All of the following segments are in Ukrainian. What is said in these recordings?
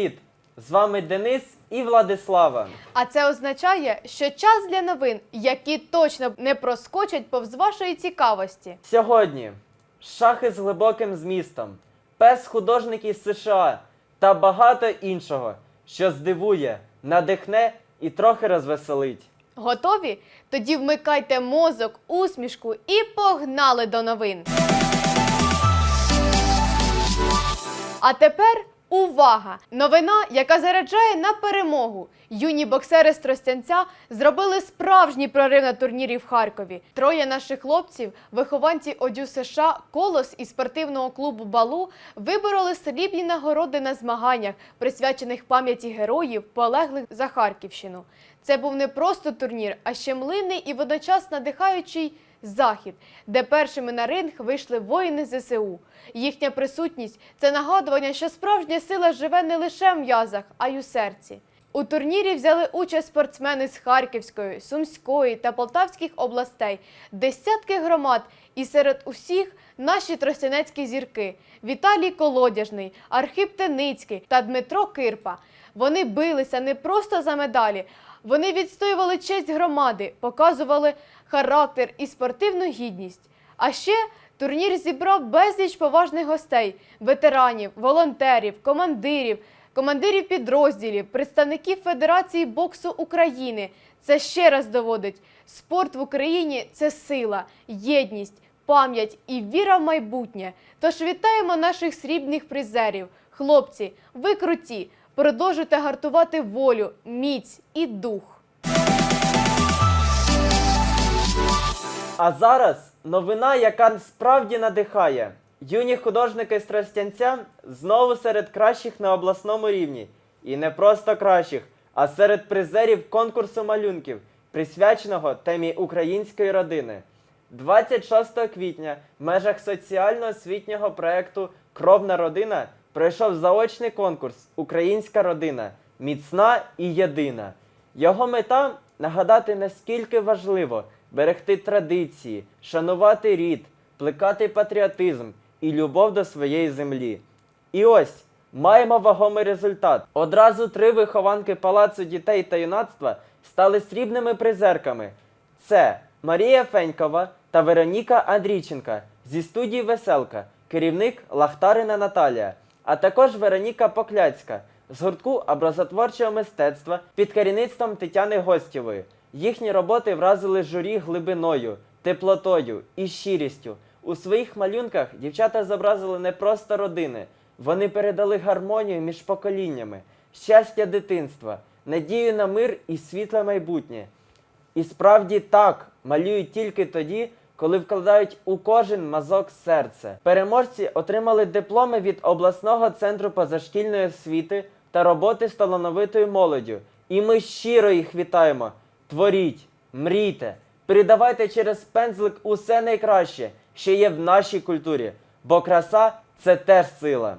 Привіт-привіт! З вами Денис і Владислава. А це означає, що час для новин, які точно не проскочать повз вашої цікавості. Сьогодні шахи з глибоким змістом, пес художник із США та багато іншого, що здивує, надихне і трохи розвеселить. Готові? Тоді вмикайте мозок, усмішку і погнали до новин. А тепер увага! Новина, яка заряджає на перемогу. Юні боксери з Тростянця зробили справжній прорив на турнірі в Харкові. Троє наших хлопців, вихованці ОДЮ США, Колос і спортивного клубу Балу, вибороли срібні нагороди на змаганнях, присвячених пам'яті героїв, полеглих за Харківщину. Це був не просто турнір, а щемливий і водночас надихаючий захід, де першими на ринг вийшли воїни ЗСУ. Їхня присутність це нагадування, що справжня сила живе не лише в м'язах, а й у серці. У турнірі взяли участь спортсмени з Харківської, Сумської та Полтавських областей, десятки громад, і серед усіх наші тростянецькі зірки Віталій Колодяжний, Архип Теницький та Дмитро Кирпа. Вони билися не просто за медалі, вони відстоювали честь громади, показували характер і спортивну гідність. А ще турнір зібрав безліч поважних гостей: ветеранів, волонтерів, командирів, командирів підрозділів, представників Федерації боксу України. Це ще раз доводить: спорт в Україні це сила, єдність, пам'ять і віра в майбутнє. Тож вітаємо наших срібних призерів. Хлопці, ви круті! Продовжуйте гартувати волю, міць і дух. А зараз новина, яка справді надихає. Юні художники з Тростянця знову серед кращих на обласному рівні. І не просто кращих, а серед призерів конкурсу малюнків, присвяченого темі української родини. 26 квітня в межах соціально-освітнього проєкту Кровна родина пройшов заочний конкурс Українська родина міцна і єдина. Його мета нагадати, наскільки важливо берегти традиції, шанувати рід, плекати патріотизм і любов до своєї землі. І ось маємо вагомий результат. Одразу три вихованки Палацу дітей та юнацтва стали срібними призерками. Це Марія Фенькова та Вероніка Андрійченка зі студії Веселка, керівник Лахтарина Наталія, а також Вероніка Покляцька з гуртку образотворчого мистецтва під керівництвом Тетяни Гостєвої. Їхні роботи вразили журі глибиною, теплотою і щирістю. У своїх малюнках дівчата зобразили не просто родини, вони передали гармонію між поколіннями, щастя дитинства, надію на мир і світле майбутнє. І справді так малюють тільки тоді, коли вкладають у кожен мазок серце. Переможці отримали дипломи від обласного центру позашкільної освіти та роботи з талановитою молоддю. І ми щиро їх вітаємо. Творіть, мрійте, передавайте через пензлик усе найкраще, що є в нашій культурі, бо краса це теж сила.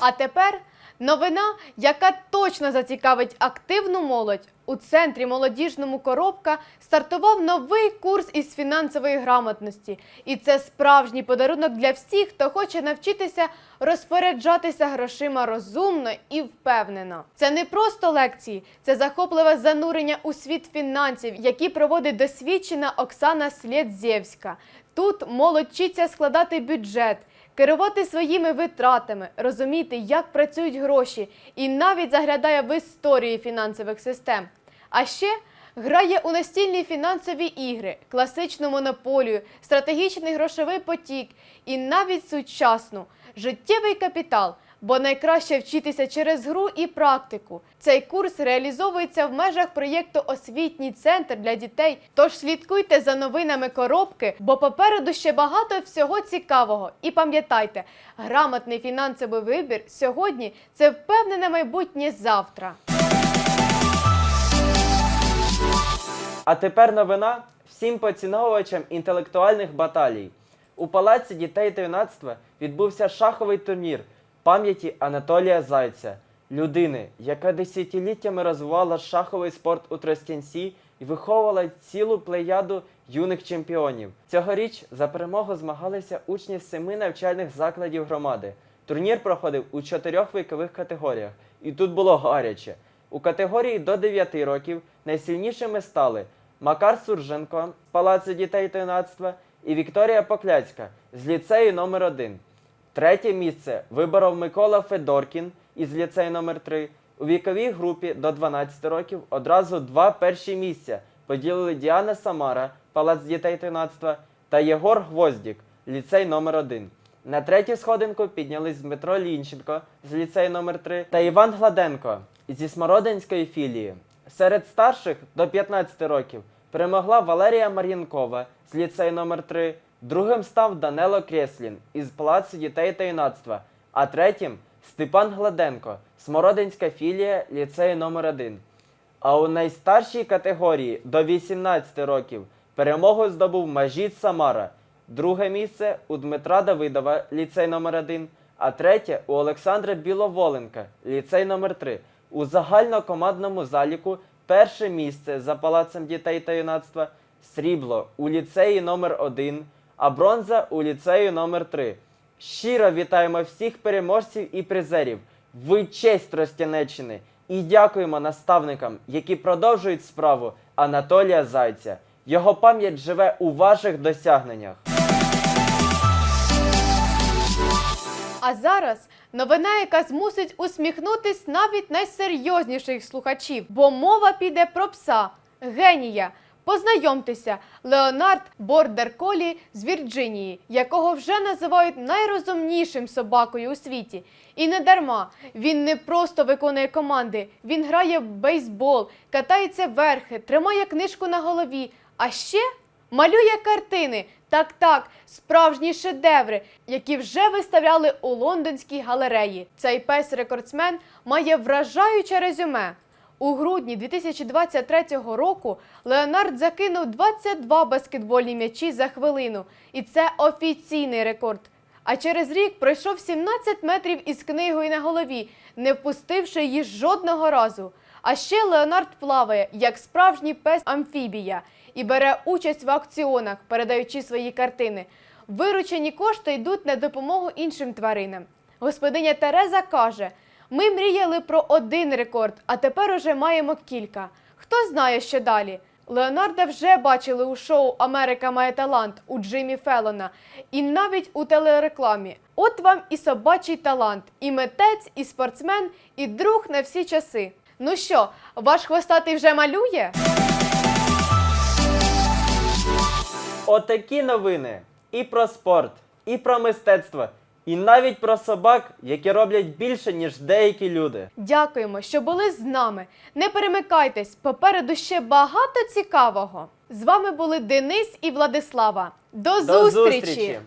А тепер новина, яка точно зацікавить активну молодь. У центрі молодіжному коробка стартував новий курс із фінансової грамотності. І це справжній подарунок для всіх, хто хоче навчитися розпоряджатися грошима розумно і впевнено. Це не просто лекції, це захопливе занурення у світ фінансів, які проводить досвідчена Оксана Слєдзєвська. Тут молодь вчиться складати бюджет керувати своїми витратами, розуміти, як працюють гроші, і навіть заглядає в історії фінансових систем. А ще грає у настільні фінансові ігри, класичну монополію, стратегічний грошовий потік і навіть сучасну життєвий капітал. Бо найкраще вчитися через гру і практику. Цей курс реалізовується в межах проєкту Освітній центр для дітей. Тож слідкуйте за новинами коробки, бо попереду ще багато всього цікавого. І пам'ятайте, грамотний фінансовий вибір сьогодні це впевнене майбутнє завтра. А тепер новина всім поціновувачам інтелектуальних баталій. У Палаці дітей та юнацтва відбувся шаховий турнір пам'яті Анатолія Зайця, людини, яка десятиліттями розвивала шаховий спорт у Тростянці і виховувала цілу плеяду юних чемпіонів. Цьогоріч за перемогу змагалися учні семи навчальних закладів громади. Турнір проходив у чотирьох вікових категоріях, і тут було гаряче. У категорії до 9 років найсильнішими стали Макар Сурженко з Палацу дітей та юнацтва і Вікторія Покляцька з ліцею номер 1 Третє місце виборов Микола Федоркін із ліцею номер 3 У віковій групі до 12 років одразу два перші місця поділили Діана Самара, Палац дітей та юнацтва, та Єгор Гвоздік, ліцей номер 1 На третю сходинку піднялись Дмитро Лінченко з ліцею номер 3 та Іван Гладенко зі Смородинської філії. Серед старших до 15 років перемогла Валерія Мар'янкова з ліцею номер 3 другим став Данело Креслін із Палацу дітей та юнацтва, а третім Степан Гладенко, Смородинська філія ліцею номер 1 А у найстаршій категорії до 18 років перемогу здобув Мажід Самара, друге місце у Дмитра Давидова, ліцей номер 1 а третє у Олександра Біловоленка, ліцей номер 3 У загальнокомандному заліку перше місце за Палацем дітей та юнацтва, срібло у ліцеї номер 1 а бронза у ліцею номер 3 Щиро вітаємо всіх переможців і призерів. Ви честь Тростянеччини. І дякуємо наставникам, які продовжують справу Анатолія Зайця. Його пам'ять живе у ваших досягненнях. А зараз новина, яка змусить усміхнутись навіть найсерйозніших слухачів, бо мова піде про пса, генія. Познайомтеся, Леонард Бордер Колі з Вірджинії, якого вже називають найрозумнішим собакою у світі. І не дарма. Він не просто виконує команди, він грає в бейсбол, катається верхи, тримає книжку на голові. А ще Малює картини, так так, справжні шедеври, які вже виставляли у лондонській галереї. Цей пес-рекордсмен має вражаюче резюме. У грудні 2023 року Леонард закинув 22 баскетбольні м'ячі за хвилину, і це офіційний рекорд. А через рік пройшов 17 метрів із книгою на голові, не впустивши її жодного разу. А ще Леонард плаває як справжній пес амфібія і бере участь в аукціонах, передаючи свої картини. Виручені кошти йдуть на допомогу іншим тваринам. Господиня Тереза каже: ми мріяли про один рекорд, а тепер уже маємо кілька. Хто знає, що далі? Леонарда вже бачили у шоу Америка має талант у Джиммі Феллона і навіть у телерекламі. От вам і собачий талант, і митець, і спортсмен, і друг на всі часи. Ну що, ваш хвостатий вже малює? Отакі новини і про спорт, і про мистецтво, і навіть про собак, які роблять більше, ніж деякі люди. Дякуємо, що були з нами. Не перемикайтесь, попереду ще багато цікавого. З вами були Денис і Владислава. До, До зустрічі! зустрічі!